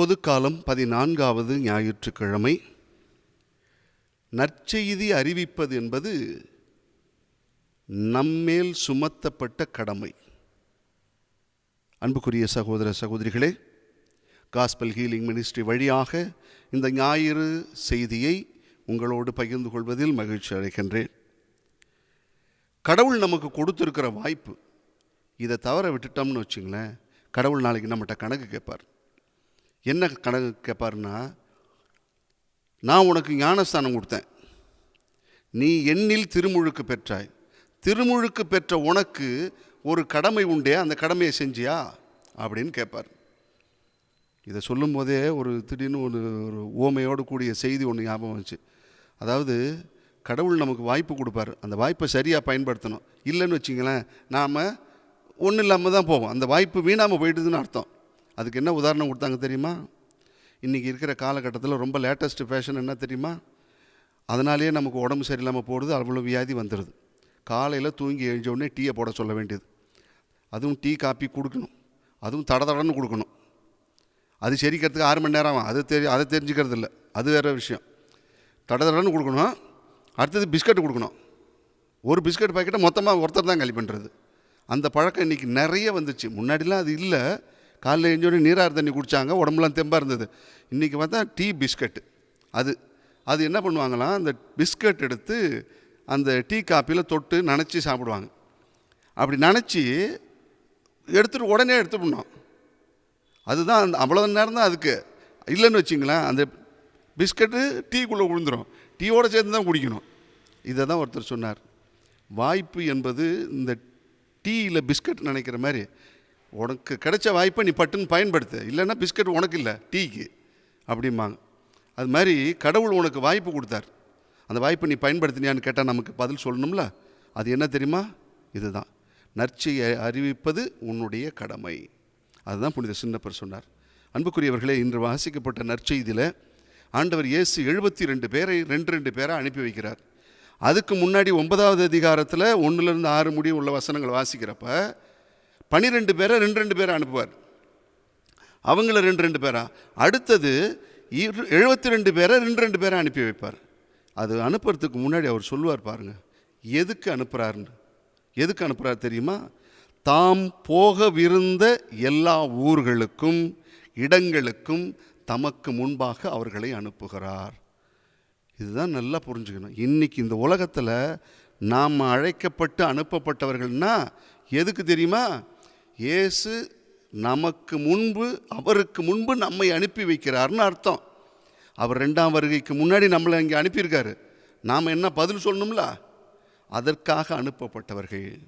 பொதுக்காலம் பதினான்காவது ஞாயிற்றுக்கிழமை. நற்செய்தி அறிவிப்பது என்பது நம்மேல் சுமத்தப்பட்ட கடமை. அன்புக்குரிய சகோதர சகோதரிகளே காஸ்பல் ஹீலிங் மினிஸ்ட்ரி வழியாக இந்த ஞாயிறு செய்தியை உங்களோடு பகிர்ந்து கொள்வதில் மகிழ்ச்சி அடைகின்றேன். கடவுள் நமக்கு கொடுத்துருக்கிற வாய்ப்பு இதை தவற விட்டுட்டோம்னு வச்சுங்களேன் கடவுள் நாளைக்கு நம்மகிட்ட கணக்கு கேட்பார். என்ன கணக்கு கேட்பாருன்னா நான் உனக்கு ஞானஸ்தானம் கொடுத்தேன். நீ எண்ணில் திருமுழுக்கு பெற்றாய். திருமுழுக்கு பெற்ற உனக்கு ஒரு கடமை உண்டே அந்த கடமையை செஞ்சியா? அப்படின்னு கேட்பார் இதை சொல்லும்போதே ஒரு திடீர்னு ஒரு ஒரு ஓமையோடு கூடிய செய்தி ஒன்று ஞாபகம் வந்துச்சு. அதாவது கடவுள் நமக்கு வாய்ப்பு கொடுப்பார். அந்த வாய்ப்பை சரியாக பயன்படுத்தணும். இல்லைன்னு வச்சிங்களேன் நாம் ஒன்றும் இல்லாமல் தான் போவோம். அந்த வாய்ப்பு வீணாமல் போயிடுதுன்னு அர்த்தம். அதுக்கு என்ன உதாரணம் கொடுத்தாங்க தெரியுமா? இன்றைக்கி இருக்கிற காலகட்டத்தில் ரொம்ப லேட்டஸ்ட் ஃபேஷன் என்ன தெரியுமா? அதனாலேயே நமக்கு உடம்பு சரியில்லாமல் போடுது அவ்வளோ வியாதி வந்துடுது காலையில் தூங்கி எழுஞ்ச உடனே டீயை போட சொல்ல வேண்டியது. அதுவும் டீ காப்பி கொடுக்கணும். அதுவும் தட தடன்னு கொடுக்கணும். அது செரிக்கிறதுக்கு ஆறு மணி நேரம் ஆகும். அது தெரி அதை தெரிஞ்சுக்கிறது இல்லை. அது வேறு விஷயம். தட தடன்னு கொடுக்கணும். அடுத்தது பிஸ்கட் கொடுக்கணும். ஒரு பிஸ்கட் பாக்கெட்டை மொத்தமாக ஒருத்தர் தான் காலி பண்ணுறது அந்த பழக்கம் இன்றைக்கி நிறைய வந்துச்சு. முன்னாடிலாம் அது இல்லை. காலையில் எழுஞ்சோடனே நீராறு தண்ணி குடித்தாங்க உடம்புலாம் தெம்பாக இருந்தது. இன்றைக்கி பார்த்தா டீ பிஸ்கட்டு அது அது என்ன பண்ணுவாங்களாம் அந்த பிஸ்கட் எடுத்து அந்த டீ காப்பியில் தொட்டு நனைச்சி சாப்பிடுவாங்க. அப்படி நனைச்சி எடுத்துகிட்டு உடனே எடுத்துடணும். அதுதான் அந்த அவ்வளோ நேரம் தான் அதுக்கு. இல்லைன்னு வச்சிங்களேன் அந்த பிஸ்கட்டு டீக்குள்ளே விழுந்துடும் டீயோடு சேர்ந்து தான் குடிக்கணும். இதை தான் ஒருத்தர் சொன்னார். வாய்ப்பு என்பது இந்த டீயில் பிஸ்கட் நினைக்கிற மாதிரி உனக்கு கிடைச்ச வாய்ப்பை நீ பட்டுன்னு பயன்படுத்து. இல்லைன்னா பிஸ்கட் உனக்கு இல்லை டீக்கு. அப்படிம்பாங்க. அது மாதிரி கடவுள் உனக்கு வாய்ப்பு கொடுத்தார். அந்த வாய்ப்பை நீ பயன்படுத்தினியான்னு கேட்டால் நமக்கு பதில் சொல்லணும்ல? அது என்ன தெரியுமா? இதுதான். நற்செய்யை அறிவிப்பது உன்னுடைய கடமை. அதுதான் புனித சின்னப்பர் சொன்னார். அன்புக்குரியவர்களே இன்று வாசிக்கப்பட்ட நற்செய்தியில் ஆண்டவர் இயேசு எழுபத்தி ரெண்டு பேரை ரெண்டு ரெண்டு பேரை அனுப்பி வைக்கிறார். அதுக்கு முன்னாடி ஒன்பதாவது அதிகாரத்தில் ஒன்றுலேருந்து ஆறு முடிவு உள்ள வசனங்கள் வாசிக்கிறப்ப பன்னிரெண்டு பேரை ரெண்டு ரெண்டு பேரை அனுப்புவார். அவங்கள ரெண்டு ரெண்டு பேரா? அடுத்தது இரு எழுபத்தி ரெண்டு பேரை ரெண்டு ரெண்டு பேரை அனுப்பி வைப்பார். அது அனுப்புறதுக்கு முன்னாடி அவர் சொல்லுவார் பாருங்க எதுக்கு அனுப்புகிறாருன்னு எதுக்கு அனுப்புகிறார் தெரியுமா? தாம் போகவிருந்த எல்லா ஊர்களுக்கும் இடங்களுக்கும் தமக்கு முன்பாக அவர்களை அனுப்புகிறார். இதுதான் நல்லா புரிஞ்சுக்கணும். இன்றைக்கி இந்த உலகத்தில் நாம் அழைக்கப்பட்டு அனுப்பப்பட்டவர்கள்னா எதுக்கு தெரியுமா? இயேசு நமக்கு முன்பு அவருக்கு முன்பு நம்மை அனுப்பி வைக்கிறார்னு அர்த்தம். அவர் ரெண்டாம் வருகைக்கு முன்னாடி நம்மளை இங்கே அனுப்பியிருக்காரு. நாம் என்ன பதில் சொல்லணும்ல? அதற்காக அனுப்பப்பட்டவர்கள்.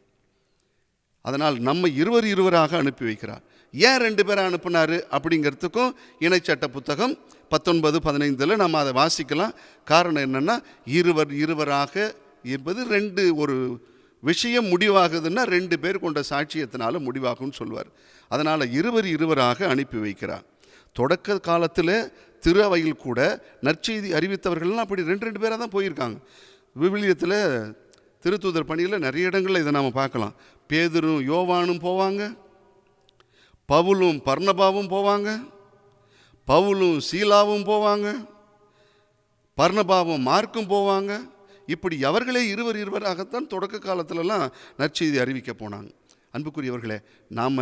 அதனால் நம்ம இருவர் இருவராக அனுப்பி வைக்கிறார். ஏன் ரெண்டு பேரை அனுப்பினார்? அப்படிங்கிறதுக்கும் இணைச்சட்ட புத்தகம் பத்தொன்பது பதினைந்தில் நம்ம அதை வாசிக்கலாம். காரணம் என்னென்னா இருவர் இருவராக என்பது ரெண்டு ஒரு விஷயம் முடிவாகுதுன்னா ரெண்டு பேர் கொண்ட சாட்சியத்தினால முடிவாகும்னு சொல்லுவார் அதனால் இருவர் இருவராக அனுப்பி வைக்கிறார். தொடக்க காலத்தில் திருவையில் கூட நற்செய்தி அறிவித்தவர்கள்லாம் அப்படி ரெண்டு ரெண்டு பேராக தான் போயிருக்காங்க. விவிலியத்தில் திருத்தூதர் பணியில் நிறைய இடங்களில் இதை நாம் பார்க்கலாம். பேதரும் யோவானும் போவாங்க. பவுலும் பர்ணபாவும் போவாங்க. பவுலும் சீலாவும் போவாங்க. பர்ணபாவும் மார்க்கும் போவாங்க. இப்படி அவர்களே இருவர் இருவராகத்தான் தொடக்க காலத்திலலாம் நற்செய்தி அறிவிக்க போனாங்க. அன்புக்குரியவர்களே நாம்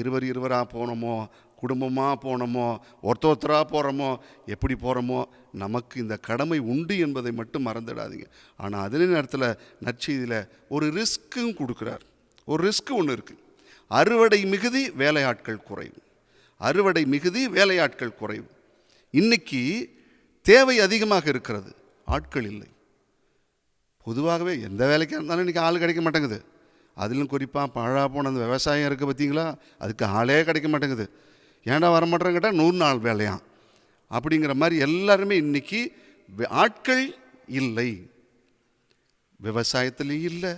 இருவர் இருவராக போனோமோ குடும்பமாக போனோமோ ஒருத்த ஒருத்தராக போகிறோமோ எப்படி போகிறோமோ நமக்கு இந்த கடமை உண்டு என்பதை மட்டும் மறந்துடாதீங்க. ஆனால் அதே நேரத்தில் நற்செய்தியில் ஒரு ரிஸ்க்கும் கொடுக்குறார். ஒரு ரிஸ்க் ஒன்று இருக்குது அறுவடை மிகுதி வேலையாட்கள் குறைவு. அறுவடை மிகுதி வேலையாட்கள் குறைவு. இன்னைக்கு தேவை அதிகமாக இருக்கிறது. ஆட்கள் இல்லை. பொதுவாகவே எந்த வேலைக்காக இருந்தாலும் இன்றைக்கி ஆள் கிடைக்க மாட்டேங்குது. அதிலும் குறிப்பாக பழா போன அந்த விவசாயம் இருக்குது பார்த்தீங்களா? அதுக்கு ஆளே கிடைக்க மாட்டேங்குது. ஏன்டா வர மாட்டேன்னு கேட்டால் நூறு நாள் வேலையாம். அப்படிங்கிற மாதிரி எல்லாருமே இன்றைக்கி ஆட்கள் இல்லை. விவசாயத்துலேயும் இல்லை.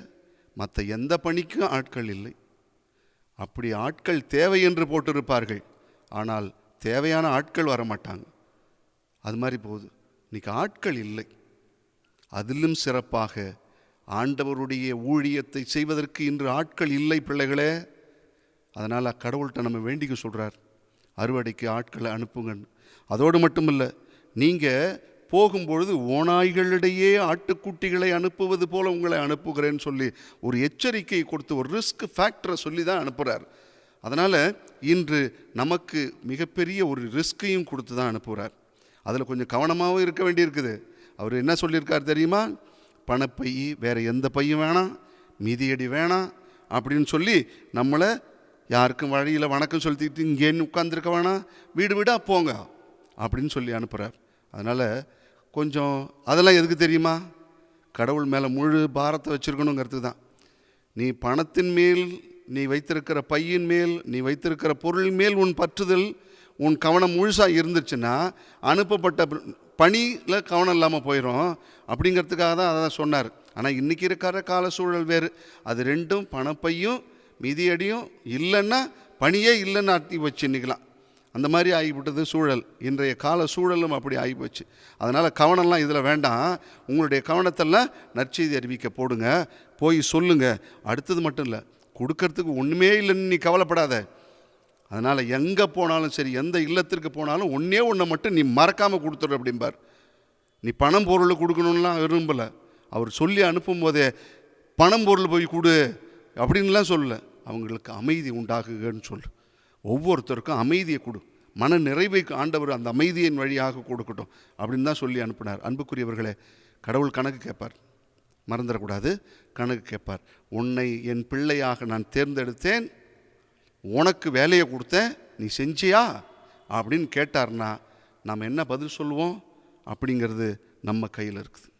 மற்ற எந்த பணிக்கும் ஆட்கள் இல்லை. அப்படி ஆட்கள் தேவை என்று போட்டிருப்பார்கள். ஆனால் தேவையான ஆட்கள் வர மாட்டாங்க அது மாதிரி போகுது. இன்றைக்கி ஆட்கள் இல்லை. அதிலும் சிறப்பாக ஆண்டவருடைய ஊழியத்தை செய்வதற்கு இன்று ஆட்கள் இல்லை பிள்ளைகளே. அதனால் கடவுள்கிட்ட நம்ம வேண்டிக்க சொல்கிறார் அறுவடைக்கு ஆட்களை அனுப்புங்க அதோடு மட்டும் இல்லை நீங்கள் போகும்பொழுது ஓநாய்களிடையே ஆட்டுக்குட்டிகளை அனுப்புவது போல உங்களை அனுப்புகிறேன்னு சொல்லி ஒரு எச்சரிக்கை கொடுத்து ஒரு ரிஸ்க் ஃபேக்டரை சொல்லி தான் அனுப்புகிறார் அதனால் இன்று நமக்கு மிகப்பெரிய ஒரு ரிஸ்கையும் கொடுத்து தான் அனுப்புகிறார் அதில் கொஞ்சம் கவனமாகவும் இருக்க வேண்டியிருக்குது. அவர் என்ன சொல்லியிருக்கார் தெரியுமா? பணப்பை வேறு எந்த பையும் வேணாம் மிதியடி வேணாம் அப்படின்னு சொல்லி நம்மளை யாருக்கும் வழியில் வணக்கம் சொல்லிட்டு இங்கேன்னு உட்காந்துருக்க வேணாம் வீடு வீடாக போங்க அப்படின்னு சொல்லி அனுப்புகிறார் அதனால் கொஞ்சம் அதெல்லாம் எதுக்கு தெரியுமா? கடவுள் மேலே முழு பாரத்தை வச்சுருக்கணுங்கிறது தான். நீ பணத்தின் மேல் நீ வைத்திருக்கிற பையின் மேல் நீ வைத்திருக்கிற பொருள் மேல் உன் பற்றுதல் உன் கவனம் முழுசாக இருந்துச்சுன்னா அனுப்பப்பட்ட பணியில் கவனம் இல்லாமல் போயிடும் அப்படிங்கிறதுக்காக தான் அதை சொன்னார். ஆனால் இன்றைக்கி இருக்கிற கால சூழல் வேறு. அது ரெண்டும் பணப்பையும் மிதியடியும் இல்லைன்னா பணியே இல்லைன்னு அட்டி வச்சு நிற்கலாம் அந்த மாதிரி ஆகிவிட்டது சூழல். இன்றைய கால சூழலும் அப்படி ஆகிப்போச்சு. அதனால் கவனம்லாம் இதில் வேண்டாம். உங்களுடைய கவனத்தெல்லாம் நற்செய்தி அறிவிக்க போடுங்க. போய் சொல்லுங்கள் அடுத்தது மட்டும் இல்லை கொடுக்கறதுக்கு ஒன்றுமே இல்லைன்னு நீ கவலைப்படாத. அதனால் எங்கே போனாலும் சரி எந்த இல்லத்திற்கு போனாலும் ஒன்றே ஒன்றை மட்டும் நீ மறக்காமல் கொடுத்துரு அப்படிம்பார். நீ பணம் பொருள் கொடுக்கணும்லாம் விரும்பலை. அவர் சொல்லி அனுப்பும் போதே பணம் பொருள் போய் கொடு அப்படின்லாம் சொல்லலை. அவங்களுக்கு அமைதி உண்டாகுகன்னு சொல்லு. ஒவ்வொருத்தருக்கும் அமைதியை கொடு. மன நிறைவை ஆண்டவர் அந்த அமைதியின் வழியாக கொடுக்கட்டும் அப்படின்னு தான் சொல்லி அனுப்பினார். அன்புக்குரியவர்களே கடவுள் கணக்கு கேட்பார். மறந்துடக்கூடாது. கணக்கு கேட்பார். உன்னை என் பிள்ளையாக நான் தேர்ந்தெடுத்தேன். உனக்கு வேலையை கொடுத்தேன் நீ செஞ்சியா? அப்படின்னு கேட்டார்னா நாம் என்ன பதில் சொல்லுவோம்? அப்படிங்கிறது நம்ம கையில் இருக்குது.